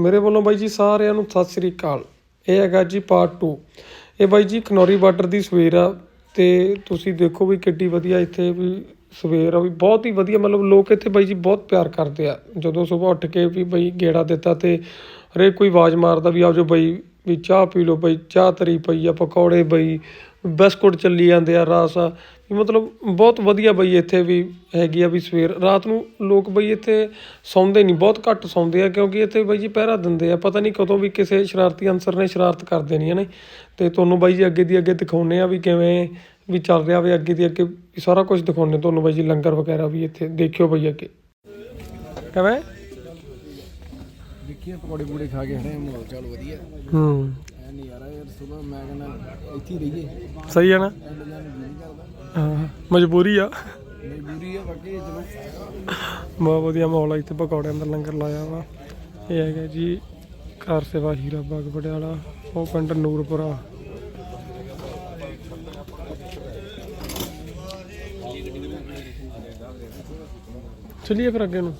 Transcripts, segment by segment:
ਮੇਰੇ ਵੱਲੋਂ ਬਾਈ ਜੀ ਸਾਰਿਆਂ ਨੂੰ ਸਤਿ ਸ੍ਰੀ ਅਕਾਲ। ਇਹ ਹੈਗਾ ਜੀ ਪਾਰਟ 2 ਇਹ ਬਾਈ ਜੀ ਖਨੌਰੀ ਬਾਰਡਰ ਦੀ ਸਵੇਰ ਆ ਤੇ ਤੁਸੀਂ ਦੇਖੋ ਵੀ ਕਿੱਡੀ ਵਧੀਆ ਇੱਥੇ ਵੀ ਸਵੇਰ ਆ ਵੀ ਬਹੁਤ ਹੀ ਵਧੀਆ, ਮਤਲਬ ਲੋਕ ਇੱਥੇ ਬਾਈ ਜੀ ਬਹੁਤ ਪਿਆਰ ਕਰਦੇ ਆ। ਜਦੋਂ ਸਵੇਰ ਉੱਠ ਕੇ ਵੀ ਬਾਈ ਗੇੜਾ ਦਿੱਤਾ ਤੇ ਹਰੇਕ ਕੋਈ ਆਵਾਜ਼ ਮਾਰਦਾ ਵੀ ਆਜੋ ਬਾਈ ਵੀ ਚਾਹ ਪੀ ਲਓ ਬਾਈ, ਚਾਹ ਤਰੀ ਪਈ ਆ, ਪਕੌੜੇ ਬਈ, ਬਿਸਕੁਟ ਚੱਲੀ ਜਾਂਦੇ ਆ, ਰਸ ਆ। ਮਤਲਬ ਬਹੁਤ ਵਧੀਆ ਬਈ ਇੱਥੇ ਵੀ ਹੈਗੀ ਆ ਵੀ ਸਵੇਰ। ਰਾਤ ਨੂੰ ਲੋਕ ਬਈ ਇੱਥੇ ਸੌਂਦੇ ਨਹੀਂ ਬਹੁਤ ਘੱਟ ਸੌਂਦੇ ਆ ਕਿਉਂਕਿ ਇੱਥੇ ਬਈ ਜੀ ਪਹਿਰਾ ਦਿੰਦੇ ਆ। ਪਤਾ ਨਹੀਂ ਕਦੋਂ ਵੀ ਕਿਸੇ ਸ਼ਰਾਰਤੀ ਅਨਸਰ ਨੇ ਸ਼ਰਾਰਤ ਕਰ ਦੇਣੀ ਆ ਨੇ। ਤੇ ਤੁਹਾਨੂੰ ਬਾਈ ਜੀ ਅੱਗੇ ਦੀ ਅੱਗੇ ਦਿਖਾਉਨੇ ਆ ਵੀ ਕਿਵੇਂ ਵੀ ਚੱਲ ਰਿਹਾ ਵੀ ਅੱਗੇ ਦੀ ਅੱਗੇ ਸਾਰਾ ਕੁਝ ਦਿਖਾਉਨੇ ਤੁਹਾਨੂੰ ਬਾਈ ਜੀ ਲੰਗਰ ਵਗੈਰਾ ਵੀ ਇੱਥੇ ਦੇਖਿਓ ਬਈ ਅੱਗੇ। ਕਿਵੇਂ? ਦੇਖੀਏ ਪਕੌੜੇ ਪੂੜੇ ਖਾ ਕੇ ਹਟੇ ਮਾਹੌਲ ਚਾਲ ਵਧੀਆ। ਹੂੰ। ਐ ਨਹੀਂ ਯਾਰ ਯਾਰ ਸਵੇਰ ਮੈਂ ਕਹਿੰਦਾ ਇੱਥੇ ਹੀ ਰਹੀਏ। ਸਹੀ ਹੈ ਨਾ? ਐਂਡ ਜਾਨ ਨੂੰ ਨਹੀਂ ਕਰਦਾ। ਹਾਂ ਮਜਬੂਰੀ ਆ। ਮਜਬੂਰੀ ਆ ਬਾਕੀ ਚਲੋ। ਬਹੁਤ ਵਧੀਆ ਮਾਹੌਲ ਆ ਇੱਥੇ ਪਕੌੜਿਆਂ ਦਾ ਲੰਗਰ ਲਾਇਆ ਵਾ। ਇਹ ਹੈਗਾ ਜੀ ਕਾਰ ਸੇਵਾ ਹੀਰਾ ਬਾਗ ਪਟਿਆਲਾ ਉਹ ਪਿੰਡ ਨੂਰਪੁਰਾ। ਚਲਿਏ ਫਿਰ ਅੱਗੇ ਨੂੰ।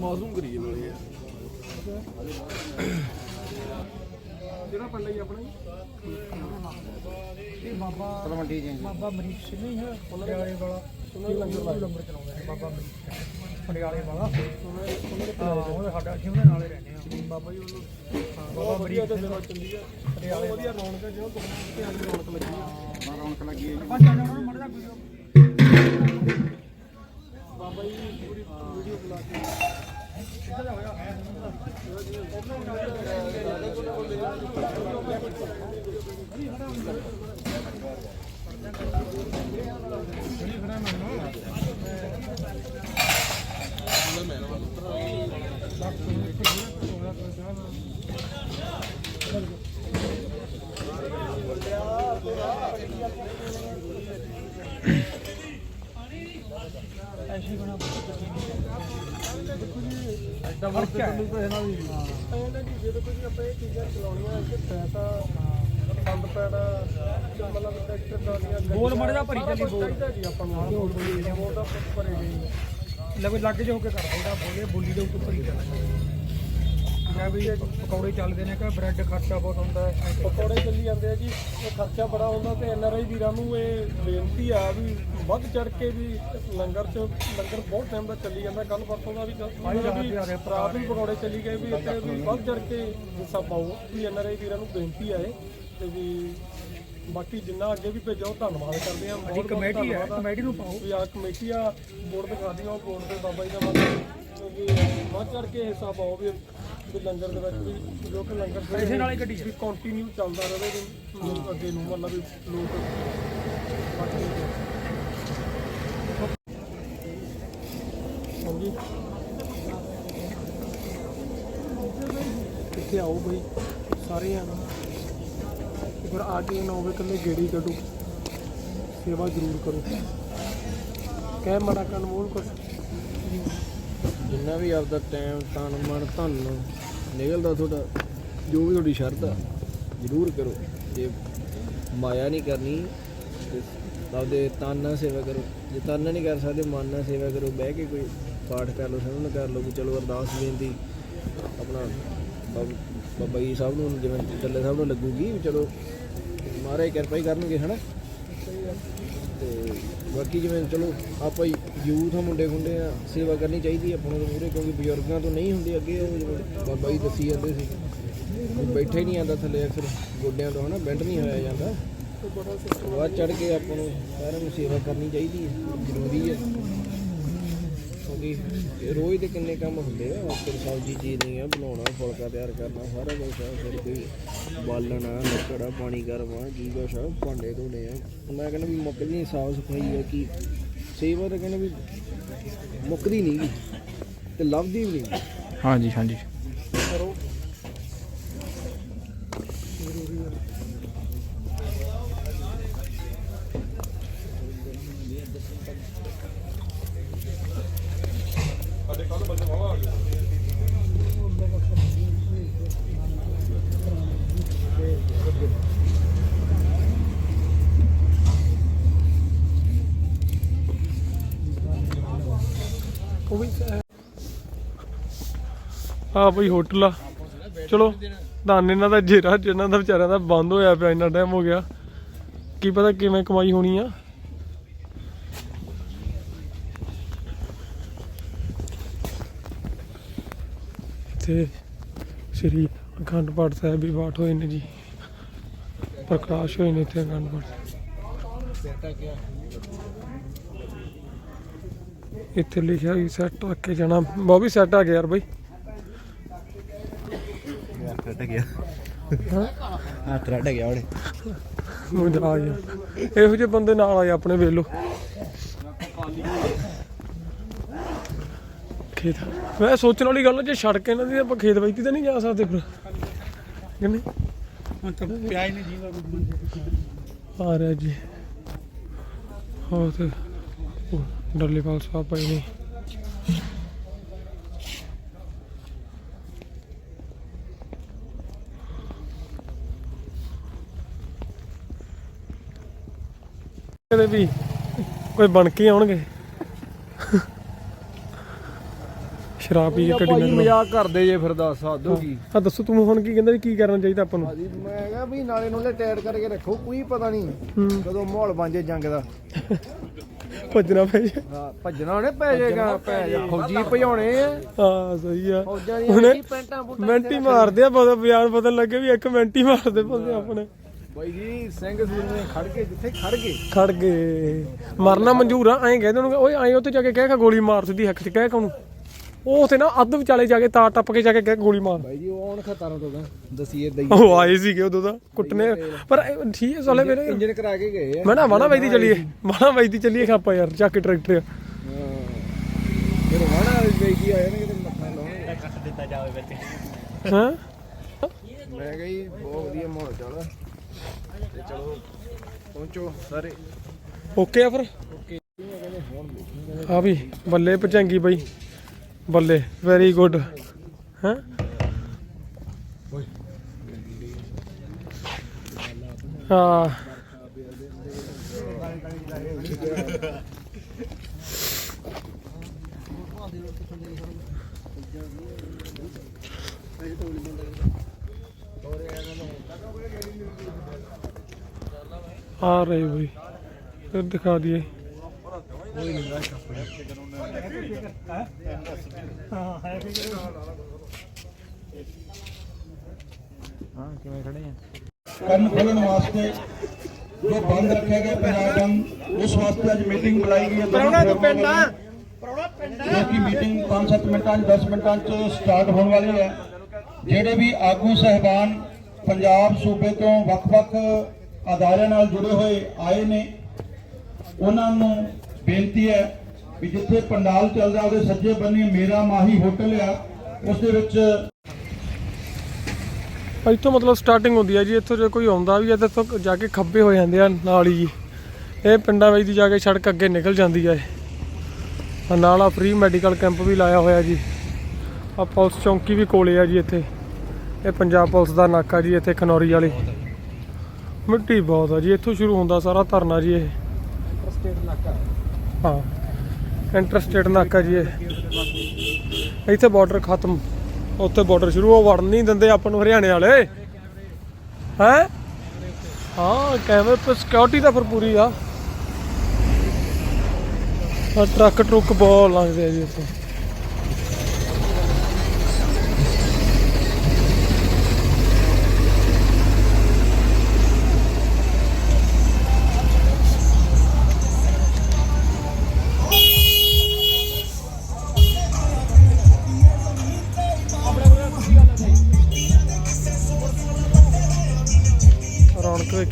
ਮੌਸਮ ਕਰੀਏ ਨਾਲੇ ਪਿੰਡ ਹੈ ਆਪਣਾ ਇਹ ਬਾਬਾ ਚਲੋ ਮੰਡੀ ਜੀ। ਬਾਬਾ ਮਰੀਕ ਸਿੰਘ ਨਹੀਂ ਹੈ ਪਟਿਆਲੇ ਵਾਲਾ। ਉਹਨਾਂ ਲੰਗਰ ਲਾਇਆ। ਲੰਗਰ ਚਲਾਉਂਦਾ ਹੈ ਬਾਬਾ ਮਰੀਕ ਸਿੰਘ। ਪਟਿਆਲੇ ਵਾਲਾ। ਹਾਂ ਉਹ ਸਾਡਾ ਅਸੀਂ ਉਹਦੇ ਨਾਲੇ ਰਹਿੰਦੇ ਆ ਬਾਬਾ ਜੀ ਉਹਨੂੰ ਹਾਂ ਬਾਬਾ ਮਰੀਕ ਸਿੰਘ। ਚੱਲੀ ਆ। ਪਟਿਆਲੇ ਵਧੀਆ ਰੌਣਕ ਹੈ ਜਦੋਂ ਤੇ ਅੱਜ ਰੌਣਕ ਲੱਗੀ ਆ। ਰੌਣਕ ਲੱਗੀ ਹੈ ਜੀ ਜਣਾ ਨੂੰ ਮੜਦਾ ਬਾਬਾ ਜੀ ਪੂਰੀ ਵੀਡੀਓ ਬਣਾ ਕੇ। ਐਸੀ ਬਣਾ ਐਡਾ ਵਰਕ ਤੁਹਾਨੂੰ ਪੈਸੇ ਨਾਲ ਵੀ ਇਹਨਾਂ ਦੀ ਜਦੋਂ ਕੋਈ ਆਪਾਂ ਇਹ ਚੀਜ਼ਾਂ ਚਲਾਉਣੀਆਂ ਇੱਥੇ ਪੈਸਾ ਫੰਡ ਪੈਣਾ ਮਤਲਬ ਟਰੈਕਟਰ ਟਰਾਲੀਆਂ ਬੋਲ ਮਾੜਾ ਜਿਹਾ ਭਰੀ ਚੱਲੀ ਬੋਲ। ਚਾਹੀਦਾ ਜੀ ਆਪਾਂ ਨੂੰ ਬੋਲ ਦਾ ਭਰੇ ਗਏ ਲਵੇ ਲੱਗ ਜਾ ਹੋ ਕੇ ਕਰ ਉਹਦਾ ਬੋਲੇ ਬੋਲੀ ਦੇ ਉੱਪਰ ਹੀ ਚੱਲਦਾ ਮੈਂ ਵੀ ਇਹ ਪਕੌੜੇ ਚੱਲਦੇ ਨੇ ਕਿ ਬ੍ਰੈਡ ਖਰਚਾ ਬਹੁਤ ਹੁੰਦਾ ਹੈ। ਪਕੌੜੇ ਚੱਲੀ ਜਾਂਦੇ ਆ ਜੀ ਇਹ ਖਰਚਾ ਬੜਾ ਹੁੰਦਾ ਤੇ ਐਨ ਆਰ ਆਈ ਵੀਰਾਂ ਨੂੰ ਇਹ ਬੇਨਤੀ ਆ ਵੀ ਵੱਧ ਚੜ ਕੇ ਵੀ ਲੰਗਰ ਚ ਲੰਗਰ ਬਹੁਤ ਟਾਈਮ ਦਾ ਚੱਲੀ ਜਾਂਦਾ। ਕੱਲ ਪਰਸੋਂ ਦਾ ਵੀ ਵੀ ਰਾਤ ਨੂੰ ਪਕੌੜੇ ਚੱਲੀ ਗਏ ਵੀ ਇੱਥੇ ਵੀ ਵੱਧ ਚੜ ਕੇ ਹਿੱਸਾ ਪਾਓ। ਵੀ ਐਨ ਆਰ ਆਈ ਵੀਰਾਂ ਨੂੰ ਬੇਨਤੀ ਆ ਇਹ ਤੇ ਵੀ ਬਾਕੀ ਜਿੰਨਾ ਅੱਗੇ ਵੀ ਭੇਜੋ ਧੰਨਵਾਦ ਕਰਦੇ ਆ। ਬਹੁਤ ਕਮੇਟੀ ਹੈ। ਕਮੇਟੀ ਨੂੰ ਪਾਓ। ਵੀ ਆ ਕਮੇਟੀ ਆ ਬੋਰਡ ਦਿਖਾ ਦਿਓ ਬੋਰਡ ਤੇ ਬਾਬਾ ਜੀ ਦਾ ਮਤਲਬ ਵੀ ਵੱਧ ਚੜ ਕੇ ਹਿੱਸਾ ਪਾਓ ਵੀ ਵੀ ਲੰਗਰ ਦੇ ਵਿੱਚ ਵੀ ਜੋ ਕਿ ਲੰਗਰ ਜਿਹੜੇ ਪੈਸੇ ਨਾਲ ਹੀ ਕੱਢੀ ਵੀ ਕੰਟੀਨਿਊ ਚੱਲਦਾ ਰਹੇ ਵੀ ਲੋਕ ਅੱਗੇ ਨੂੰ ਮਤਲਬ ਵੀ ਲੋਕ ਹਾਂਜੀ। ਕਿੱਥੇ ਆਓ ਬਈ ਸਾਰੇ ਆ ਫਿਰ ਆ ਕੇ ਨਾ ਹੋਵੇ ਗੇੜੀ ਕੱਢੋ। ਸੇਵਾ ਜ਼ਰੂਰ ਕਰੋ। ਕਹਿ ਮੜਾ ਕੰਨ ਮੋਲ ਕੁਛ। ਜਿੰਨਾ ਵੀ ਆਪਦਾ ਟਾਈਮ ਤਨ ਮਨ, ਧਨ ਨਿਕਲਦਾ ਤੁਹਾਡਾ, ਜੋ ਵੀ ਤੁਹਾਡੀ ਸ਼ਰਧਾ, ਜ਼ਰੂਰ ਕਰੋ। ਜੇ ਮਾਇਆ ਨਹੀਂ ਕਰਨੀ, ਤੇ ਆਪਦੇ ਤਨ ਨਾਲ ਸੇਵਾ ਕਰੋ। ਜੇ ਤਨ ਨਹੀਂ ਕਰ ਸਕਦੇ, ਮਨ ਨਾਲ ਸੇਵਾ ਕਰੋ। ਬਹਿ ਕੇ ਕੋਈ ਪਾਠ ਕਰ ਲਓ ਸਿਮਰਨ ਕਰ ਲਓ, ਵੀ ਚਲੋ ਅਰਦਾਸ ਬੇਨਤੀ ਆਪਣਾ ਬਾਬਾ ਜੀ ਸਾਹਿਬ ਨੂੰ, ਜਿਵੇਂ ਚੱਲੇ ਸਾਹਿਬ ਨੂੰ ਲੱਗੂਗੀ ਚਲੋ, ਮਹਾਰਾਜ ਕਿਰਪਾ ਹੀ ਕਰਨਗੇ, ਹਨਾ? ਤੇ ਬਾਕੀ ਜਿਵੇਂ ਚਲੋ ਆਪਾਂ ਯੂਥ ਆ, ਮੁੰਡੇ ਖੁੰਡੇ ਆ, ਸੇਵਾ ਕਰਨੀ ਚਾਹੀਦੀ ਆ ਆਪਾਂ ਨੂੰ ਪੂਰੇ, ਕਿਉਂਕਿ ਬਜ਼ੁਰਗਾਂ ਤੋਂ ਨਹੀਂ ਹੁੰਦੀ ਅੱਗੇ ਉਹ ਜਿਵੇਂ ਬਾਬਾ ਜੀ ਦੱਸੀ ਜਾਂਦੇ ਸੀ। ਵੀ ਬੈਠੇ ਹੀ ਨਹੀਂ ਆਂਦਾ ਥੱਲੇ ਅਕਸਰ, ਗੋਡਿਆਂ ਤੋਂ ਹਨਾ, ਬੈਂਡ ਨਹੀਂ ਹੋਇਆ ਜਾਂਦਾ। ਬਾਅਦ ਚੜ ਕੇ ਆਪਾਂ ਨੂੰ ਸਾਰਿਆਂ ਨੂੰ ਸੇਵਾ ਕਰਨੀ ਚਾਹੀਦੀ ਹੈ ਜ਼ਰੂਰੀ ਹੈ ਕਿਉਂਕਿ ਰੋਜ਼ ਦੇ ਕਿੰਨੇ ਕੰਮ ਹੁੰਦੇ ਆ, ਫਿਰ ਸਬਜ਼ੀ ਚੀਰਨੀ ਆ, ਬਣਾਉਣਾ, ਫੁਲਕਾ ਤਿਆਰ ਕਰਨਾ, ਸਾਰਾ ਕੁਝ ਆ, ਫਿਰ ਕੋਈ ਬਾਲਣਾ, ਲੱਕੜਾ, ਪਾਣੀ ਗਰਮ ਆ, ਕੀ ਕੁਛ ਆ, ਭਾਂਡੇ ਧੋਣੇ ਆ। ਮੈਂ ਕਹਿੰਦਾ ਵੀ ਮੁੱਕਦੀ ਨਹੀਂ ਸਾਫ਼ ਸਫ਼ਾਈ ਆ ਕਿ ਸੇਵਾ ਤਾਂ ਕਹਿੰਦਾ ਵੀ ਮੁੱਕਦੀ ਨਹੀਂ ਗੀ ਤੇ ਲੱਭਦੀ ਵੀ ਨਹੀਂ ਹਾਂਜੀ ਹਾਂਜੀ। ਆ ਬਈ ਹੋਟਲ ਆ। ਚਲੋ, ਧੰਨ ਇਹਨਾਂ ਦਾ ਜੇਰਾ, ਜਿਨ੍ਹਾਂ ਦਾ ਵਿਚਾਰਿਆਂ ਦਾ ਬੰਦ ਹੋਇਆ ਪਿਆ, ਇੰਨਾ ਟਾਈਮ ਹੋ ਗਿਆ। ਕੀ ਪਤਾ ਕਿਵੇਂ ਕਮਾਈ ਹੋਣੀ ਆ। ਤੇ ਸ੍ਰੀ ਅਖੰਡ ਪਾਠ ਸਾਹਿਬ ਵੀ ਪਾਠ ਹੋਏ ਨੇ ਜੀ। ਪ੍ਰਕਾਸ਼ ਹੋਏ ਨੇ ਇੱਥੇ ਅਖੰਡ ਪਾਠ। ਇੱਥੇ ਲਿਖਿਆ ਵੀ ਸੈੱਟ ਰੱਖ ਕੇ ਜਾਣਾ। ਬਹੁਤ ਸੈੱਟ ਆ ਗਿਆ ਯਾਰ ਬਾਈ ਹੱਥ ਗਿਆ ਹਾਂ ਹੱਥ ਰੱਟ ਗਿਆ ਉਹਦੇ। ਮਜ਼ਾ ਆ ਗਿਆ। ਇਹੋ ਜਿਹੇ ਬੰਦੇ ਨਾਲ ਆਏ ਆਪਣੇ ਵੇਲੋ। ਖੇਤ। ਮੈਂ ਸੋਚਣ ਵਾਲੀ ਗੱਲ ਜੇ ਸੜਕ ਇਹਨਾਂ ਦੀ ਆਪਾਂ ਖੇਤ ਬੈਠੀ ਤਾਂ ਨਹੀਂ ਜਾ ਸਕਦੇ ਫਿਰ। ਕਿੰਨੇ ਹੁਣ ਤਾਂ ਪਿਆ ਹੀ ਨਹੀਂ ਜੀਵਾ ਆ ਰਿਹਾ ਜੀ। ਹੋ ਤੇ ਉਹ ਡੱਲੇਵਾਲ ਸਾਹਿਬ ਪਏ ਨੇ। ਕਦੇ ਵੀ ਕੋਈ ਬਣ ਕੇ ਆਉਣਗੇ। ਸ਼ਰਾਬ ਪੀ ਕੇ ਭਾਜੀ ਕੱਢੀ ਨਾ ਮਜ਼ਾਕ ਕਰਦੇ ਜੇ ਫਿਰ ਦੱਸ ਹੱਦ ਹੋ ਗਈ। ਆ ਦੱਸੋ ਤੂੰ ਹੁਣ ਕੀ ਕਹਿੰਦਾ ਵੀ ਕੀ ਕਰਨਾ ਚਾਹੀਦਾ ਆਪਾਂ ਨੂੰ? ਭਾਜੀ ਮੈਂ ਕਿਹਾ ਵੀ ਨਾਲੇ ਨੂੰ ਟਾਇਰ ਕਰਕੇ ਰੱਖੋ ਕੋਈ ਪਤਾ ਨਹੀਂ ਹੂੰ। ਕਦੋਂ ਮਾਹੌਲ ਬਣ ਜੇ ਜੰਗ ਦਾ। ਭੱਜਣਾ ਪੈ ਜਾ ਹਾਂ ਭੱਜਣਾ ਉਹਨੇ ਪੈ ਜਾਏਗਾ ਪੈ ਜਾ ਫੌਜੀ ਭਜਾਉਣੇ ਆ। ਹਾਂ ਸਹੀ ਆ। ਫੌਜਾਂ ਦੀਆਂ ਹੁਣੇ ਪੈਂਟਾਂ ਬੂਟਾਂ ਮਿੰਟ ਹੀ ਮਾਰਦੇ ਆ ਪਤਾ ਬਿਆਨ ਪਤਾ ਲੱਗੇ ਵੀ ਇੱਕ ਮਿੰਟ ਹੀ ਮਾਰਦੇ ਬੰਦੇ ਆਪਣੇ। ਬਾਈ ਜੀ ਸਿੰਘ ਸੂਰਮੇ ਖੜ ਕੇ ਜਿੱਥੇ ਖੜ ਗਏ। ਖੜ ਗਏ। ਮਰਨਾ ਮਨਜ਼ੂਰ ਆ ਐਂ ਕਹਿ ਦੇਣਗੇ ਓਏ ਐਂ ਉੱਤੇ ਜਾ ਕੇ ਕਹਿ ਕੇ ਗੋਲੀ ਮਾਰ ਸਿੱਧੀ ਹੱਕ 'ਚ ਕਹਿ ਕਹਨੂੰ ਉਹ ਉਥੇ ਨਾ ਅੱਧ ਵਿਚਾਲੇ ਜਾ ਕੇ ਤਾਰ ਟੱਪ ਕੇ ਜਾ ਕੇ ਕਹਿ ਗੋਲੀ ਮਾਰ। ਬਾਈ ਜੀ ਉਹ ਆਉਣ ਖਤਾਰਾਂ ਤੋਂ ਦਾ ਦਸੀਏ ਦਈ ਉਹ ਆਏ ਸੀਗੇ ਉਦੋਂ ਦਾ ਕੁੱਟਨੇ। ਪਰ ਇਹ ਠੀਕ ਹੈ ਸਾਲੇ ਮੇਰੇ। ਇੰਜਨ ਕਰਾ ਕੇ ਗਏ ਆ। ਮੈਂ ਨਾ ਵਾਣਾ ਵੈਦੀ ਚੱਲੀਏ ਵਾਣਾ ਵੈਦੀ ਚੱਲੀਏ ਖਾਪਾ ਯਾਰ ਚੱਕ ਕੇ ਟਰੈਕਟਰ। ਹਾਂ। ਫਿਰ ਵਾਣਾ ਵੇਈ ਕੀ ਆਇਆ ਨੇ ਕਿਤੇ ਮੱਥਾ ਲਾਉਣ ਕੱਟ ਦਿੱਤਾ ਜਾਵੇ ਵਿੱਚ। ਹਾਂ? ਮੈਂ ਕਿਹਾ ਬਹੁਤ ਵਧੀਆ ਮਾਹੌਲ ਚੱਲ ਤੇ ਚਲੋ, ਪਹੁੰਚੋ ਸਾਰੇ। ਓਕੇ ਆ ਫਿਰ? ਆ ਵੀ, ਬੱਲੇ ਪਚੰਗੀ ਬਈ। ਬੱਲੇ ਵੈਰੀ ਗੁੱਡ ਹਾਂ? ਹਾਂ। ਆ ਰਹੇ ਬਈ। ਫਿਰ ਦਿਖਾ ਦਈਏ। ਹਾਂ ਹੈ ਵੀ ਹਾਂ ਕਿਵੇਂ ਖੜੇ ਆ ਕੰਨ ਖੋਲਣ ਵਾਸਤੇ ਜੋ ਬੰਦ ਰੱਖਿਆ ਗਿਆ ਪੰਜਾਬ ਬੰਦ ਉਸ ਵਾਸਤੇ ਅੱਜ ਮੀਟਿੰਗ ਬੁਲਾਈ ਗਈ ਹੈ। ਪਰੌਣਾ ਤੋਂ ਪਿੰਡ ਆ ਜੋ ਕਿ ਮੀਟਿੰਗ 5-7 ਮਿੰਟਾਂ 'ਚ 10 ਮਿੰਟਾਂ 'ਚ ਸਟਾਰਟ ਹੋਣ ਵਾਲੀ ਹੈ। ਜਿਹੜੇ ਵੀ ਆਗੂ ਸਹਿਬਾਨ ਪੰਜਾਬ ਸੂਬੇ ਤੋਂ ਵੱਖ-ਵੱਖ ਅਦਾਰਿਆਂ ਨਾਲ ਜੁੜੇ ਹੋਏ ਆਏ ਨੇ, ਉਹਨਾਂ ਨੂੰ ਬੇਨਤੀ ਹੈ ਵੀ ਜਿੱਥੇ ਪੰਡਾਲ ਚੱਲਦਾ, ਉਹਦੇ ਸੱਜੇ ਬੰਨੇ ਮੇਰਾ ਮਾਹੀ ਹੋਟਲ ਆ, ਉਸ ਦੇ ਵਿੱਚ ਇੱਥੋਂ ਮਤਲਬ ਸਟਾਰਟਿੰਗ ਹੁੰਦੀ ਹੈ ਜੀ, ਇੱਥੋਂ ਜੇ ਕੋਈ ਆਉਂਦਾ ਵੀ ਹੈ ਤਾਂ ਇੱਥੋਂ ਜਾ ਕੇ ਖੱਬੇ ਹੋ ਜਾਂਦੇ ਆ ਨਾਲ ਹੀ ਜੀ। ਇਹ ਪਿੰਡਾਂ ਵਿੱਚ ਦੀ ਜਾ ਕੇ ਸੜਕ ਅੱਗੇ ਨਿਕਲ ਜਾਂਦੀ ਹੈ ਇਹ। ਨਾਲ ਆ ਫ੍ਰੀ ਮੈਡੀਕਲ ਕੈਂਪ ਵੀ ਲਾਇਆ ਹੋਇਆ ਜੀ। ਆ ਪੁਲਿਸ ਚੌਂਕੀ ਵੀ ਕੋਲੇ ਆ ਜੀ ਇੱਥੇ। ਇਹ ਪੰਜਾਬ ਪੁਲਿਸ ਦਾ ਨਾਕਾ ਜੀ, ਇੱਥੇ ਖਨੌਰੀ ਵਾਲੇ। ਮਿੱਟੀ ਬਹੁਤ ਆ ਜੀ, ਇੱਥੋਂ ਸ਼ੁਰੂ ਹੁੰਦਾ ਸਾਰਾ ਧਰਨਾ ਜੀ ਇਹ। ਸਟੇਟ ਨਾਕਾ ਹਾਂ ਇੰਟਰਸਟੇਟ ਨਾਕਾ ਜੀ ਇਹ। ਇੱਥੇ ਬਾਰਡਰ ਖਤਮ। ਉੱਥੇ ਬਾਰਡਰ ਸ਼ੁਰੂ, ਉਹ ਵੜਨ ਨਹੀਂ ਦਿੰਦੇ ਆਪਾਂ ਨੂੰ ਹਰਿਆਣੇ ਵਾਲੇ। ਹੈ? ਹਾਂ ਕੈਮਰੇ ਤੇ ਸਿਕਿਉਰਿਟੀ ਤਾਂ ਫਿਰ ਪੂਰੀ ਆ। ਟਰੱਕ ਟਰੁੱਕ ਬਹੁਤ ਲੰਘਦੇ ਆ ਜੀ ਇੱਥੇ।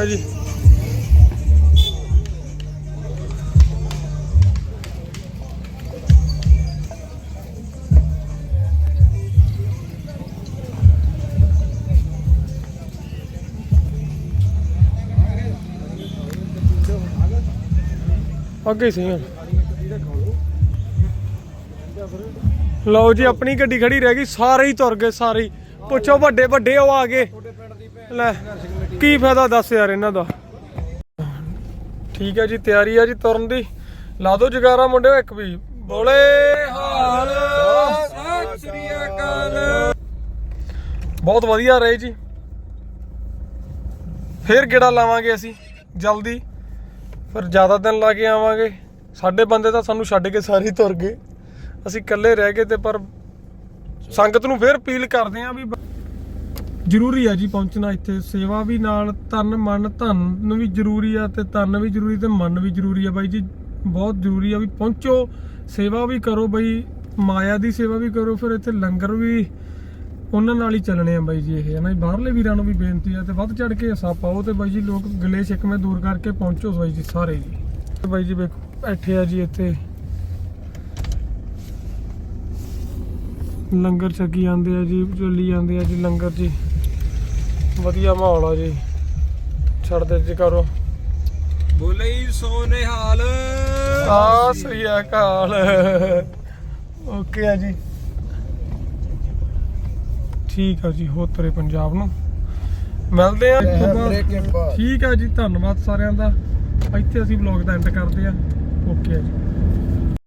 ਰੌਣਕ ਜੀ। ਅੱਗੇ ਸੀ ਲਓ ਜੀ, ਆਪਣੀ ਗੱਡੀ ਖੜੀ ਰਹਿ ਗਈ, ਸਾਰੇ ਹੀ ਤੁਰ ਗਏ, ਸਾਰੇ ਹੀ। ਪੁੱਛੋ ਵੱਡੇ ਵੱਡੇ ਉਹ ਆ ਗਏ ਲੈ ਕੀ ਫਾਇਦਾ ਦੱਸ ਯਾਰ ਇਹਨਾਂ ਦਾ। ਠੀਕ ਹੈ ਜੀ ਤਿਆਰੀ ਹੈ ਜੀ ਤੁਰਨ ਦੀ। ਲਾ ਦਿਓ ਜਗਾਰਾ ਮੁੰਡਿਓ ਇੱਕ ਵੀ। ਬੋਲੇ ਹਾਲ। ਸਤਿ ਸ੍ਰੀ ਅਕਾਲ। ਬਹੁਤ ਵਧੀਆ ਰਹੇ ਜੀ। ਫੇਰ ਗੇੜਾ ਲਾਵਾਂਗੇ ਅਸੀਂ ਜਲਦੀ। ਫਿਰ ਜ਼ਿਆਦਾ ਦਿਨ ਲਾ ਕੇ ਆਵਾਂਗੇ। ਸਾਡੇ ਬੰਦੇ ਤਾਂ ਸਾਨੂੰ ਛੱਡ ਕੇ ਸਾਰੇ ਤੁਰ ਗਏ। ਅਸੀਂ ਇਕੱਲੇ ਰਹਿ ਗਏ ਤੇ ਪਰ ਸੰਗਤ ਨੂੰ ਫੇਰ ਅਪੀਲ ਕਰਦੇ ਆਂ ਵੀ ਜ਼ਰੂਰੀ ਆ ਜੀ ਪਹੁੰਚਣਾ ਇੱਥੇ। ਸੇਵਾ ਵੀ ਨਾਲ ਤਨ, ਮਨ, ਧਨ ਵੀ ਜ਼ਰੂਰੀ ਆ ਤੇ ਤਨ ਵੀ ਜ਼ਰੂਰੀ ਤੇ ਮਨ ਵੀ ਜ਼ਰੂਰੀ ਆ ਬਾਈ ਜੀ। ਬਹੁਤ ਜ਼ਰੂਰੀ ਆ ਵੀ ਪਹੁੰਚੋ, ਸੇਵਾ ਵੀ ਕਰੋ ਬਾਈ। ਮਾਇਆ ਦੀ ਸੇਵਾ ਵੀ ਕਰੋ, ਫਿਰ ਇੱਥੇ ਲੰਗਰ ਵੀ ਉਹਨਾਂ ਨਾਲ ਹੀ ਚੱਲਣੇ ਆ ਬਾਈ ਜੀ ਇਹ ਹੈ ਨਾ ਜੀ। ਬਾਹਰਲੇ ਵੀਰਾਂ ਨੂੰ ਵੀ ਬੇਨਤੀ ਆ ਤੇ ਵੱਧ ਚੜ ਕੇ ਹਿੱਸਾ ਪਾਓ ਤੇ ਬਾਈ ਜੀ ਲੋਕ ਗਲੇ ਸ਼ਿਕਵੇਂ ਦੂਰ ਕਰਕੇ ਪਹੁੰਚੋ ਬਾਈ ਜੀ ਸਾਰੇ ਜੀ। ਤੇ ਬਾਈ ਜੀ ਵੇਖੋ, ਬੈਠੇ ਆ ਜੀ ਇੱਥੇ। ਲੰਗਰ ਛਕੀ ਜਾਂਦੇ ਆ ਜੀ ਚੱਲੀ ਜਾਂਦੇ ਆ ਜੀ ਲੰਗਰ ਜੀ। ਵਧੀਆ ਮਾਹੌਲ ਆ ਜੀ। ਛੱਡਦੇ ਜੀ ਕਰੋ। ਬੋਲੇ ਸੋਨੇ ਹਾਲ। ਆ ਸਹੀ ਆ ਕਾਲ। ਓਕੇ ਆ ਜੀ। ਠੀਕ ਆ ਜੀ ਹੋ ਤਰੇ ਪੰਜਾਬ ਨੂੰ। ਮਿਲਦੇ ਆ ਠੀਕ ਆ ਜੀ ਧੰਨਵਾਦ ਸਾਰਿਆਂ ਦਾ। ਇੱਥੇ ਅਸੀਂ ਵਲੌਗ ਦਾ ਐਂਡ ਕਰਦੇ ਆ। ਓਕੇ ਆ ਜੀ।